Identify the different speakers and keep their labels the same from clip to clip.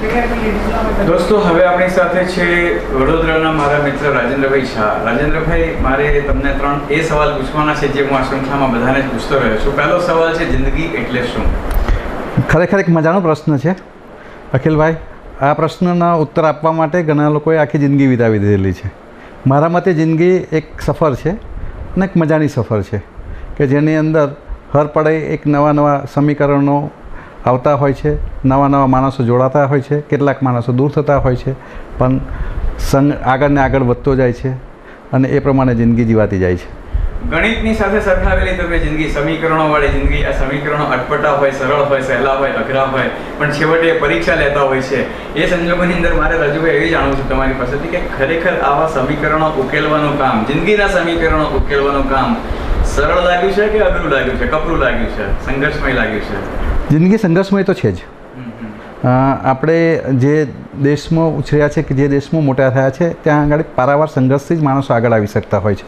Speaker 1: દોસ્તો, હવે આપણી સાથે છે વડોદરાના મારા મિત્ર રાજેન્દ્રભાઈ શાહ. રાજેન્દ્રભાઈ, મારે તમને ત્રણ એ સવાલ પૂછવાના છે જે હું આ શૃંખલામાં બધાને પૂછતો રહ્યો છું. પહેલો સવાલ છે, જિંદગી એટલે શું?
Speaker 2: ખરેખર એક મજાનો પ્રશ્ન છે. અખિલભાઈ, આ પ્રશ્નના ઉત્તર આપવા માટે ઘણા લોકોએ આખી જિંદગી વિતાવી દીધેલી છે. મારા મતે જિંદગી એક સફર છે અને એક મજાની સફર છે કે જેની અંદર હર પડે એક નવા નવા સમીકરણો આવતા હોય છે. નવા નવા માણસો જોડાતા હોય છે. કેટલાક માણસો દૂર થતા હોય છે. પણ સંગ આગળ ને આગળ વધતો જાય છે અને એ પ્રમાણે જિંદગી જીવાતી જાય છે.
Speaker 1: ગણિતની સાથે સરખાવેલી તમે જિંદગી સમીકરણો વાળી જિંદગી, આ સમીકરણો અટપટા હોય, સરળ હોય, સહેલા હોય, અઘરા હોય, પણ છેવટે પરીક્ષા લેતા હોય છે. એ સંજોગોની અંદર મારે રજૂભાઈ એવી જાણવું છું તમારી પાસેથી કે ખરેખર આવા સમીકરણો ઉકેલવાનું કામ, જિંદગીના સમીકરણો ઉકેલવાનું કામ સરળ લાગ્યું છે કે અઘરું લાગ્યું છે? કપરું લાગ્યું છે? સંઘર્ષમય લાગ્યું છે?
Speaker 2: જિંદગી સંઘર્ષમય તો છે જ. આપણે જે દેશમાં ઉછર્યા છે કે જે દેશમાં મોટા થયા છે ત્યાં આગળ પારાવાર સંઘર્ષથી જ માણસો આગળ આવી શકતા હોય છે.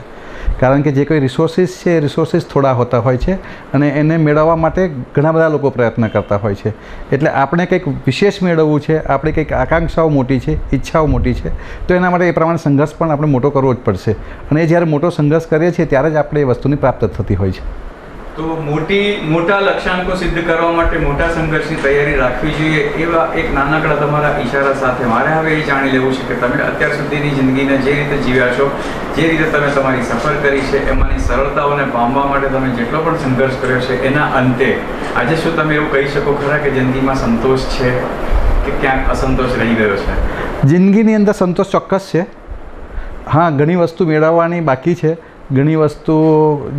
Speaker 2: કારણ કે જે કોઈ રિસોર્સિસ છે એ રિસોર્સિસ થોડા હોતા હોય છે અને એને મેળવવા માટે ઘણા બધા લોકો પ્રયત્ન કરતા હોય છે. એટલે આપણે કંઈક વિશેષ મેળવવું છે આપણી કંઈક આકાંક્ષાઓ મોટી છે ઈચ્છાઓ મોટી છે તો એના માટે એ પ્રમાણે સંઘર્ષ પણ આપણે મોટો કરવો જ પડશે. અને એ જ્યારે મોટો સંઘર્ષ કરીએ છીએ ત્યારે જ આપણે એ વસ્તુની પ્રાપ્ત થતી હોય છે.
Speaker 1: તો મોટી, મોટા લક્ષ્યાંકો સિદ્ધ કરવા માટે મોટા સંઘર્ષની તૈયારી રાખવી જોઈએ એવા એક નાનકડા તમારા ઈશારા સાથે મારે હવે એ જાણી લેવું છે કે તમે અત્યાર સુધીની જિંદગીને જે રીતે જીવ્યા છો, જે રીતે તમે તમારી સફર કરી છે, એમાંની સરળતાઓને પામવા માટે તમે જેટલો પણ સંઘર્ષ કર્યો છે, એના અંતે આજે શું તમે એવું કહી શકો ખરા કે જિંદગીમાં સંતોષ છે કે ક્યાંક અસંતોષ રહી ગયો છે?
Speaker 2: જિંદગીની અંદર સંતોષ ચોક્કસ છે. હા, ઘણી વસ્તુ મેળવવાની બાકી છે. ઘણી વસ્તુ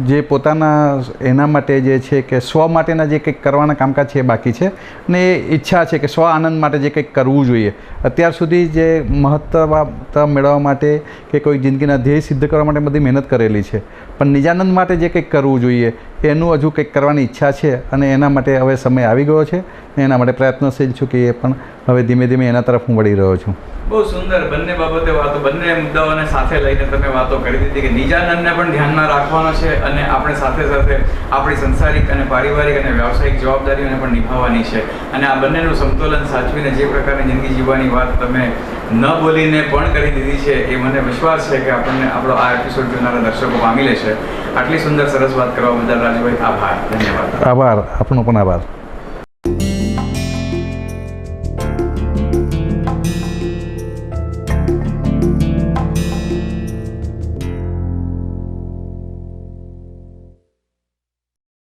Speaker 2: જે પોતાના એના માટે જે છે કે સ્વ માટેના જે કંઈક કરવાના કામકાજ છે એ બાકી છે. ને એ ઈચ્છા છે કે સ્વ આનંદ માટે જે કંઈક કરવું જોઈએ. અત્યાર સુધી જે મહત્વતા મેળવવા માટે કે કોઈ જિંદગીના ધ્યેય સિદ્ધ કરવા માટે બધી મહેનત કરેલી છે. પણ નિજાનંદ માટે જે કંઈક કરવું જોઈએ, એનું હજુ કંઈક કરવાની ઈચ્છા છે અને એના માટે હવે સમય આવી ગયો છે. એના માટે પ્રયત્નશીલ છું કે એ પણ હવે ધીમે ધીમે એના તરફ હું વળી રહ્યો છું.
Speaker 1: બહુ સુંદર, બંને બાબતે વાતો, બંને મુદ્દાઓને સાથે લઈને તમે વાતો કરી દીધી કે નિજાનંદને પણ ધ્યાનમાં રાખવાનો છે અને આપણે સાથે સાથે આપણી સંસારિક અને પારિવારિક અને વ્યાવસાયિક જવાબદારીઓને પણ નિભાવવાની છે. અને આ બંનેનું સંતુલન સાચવીને જે પ્રકારની જિંદગી જીવવાની વાત તમે ન બોલીને પણ કરી દીધી છે, એ મને વિશ્વાસ છે કે આપણને આપણો આ એપિસોડ જોનારા દર્શકો પામી લેશે. આટલી સુંદર, સરસ વાત કરવા બદલ રાજભાઈ, આભાર. ધન્યવાદ.
Speaker 2: આભાર. આપનો પણ આભાર.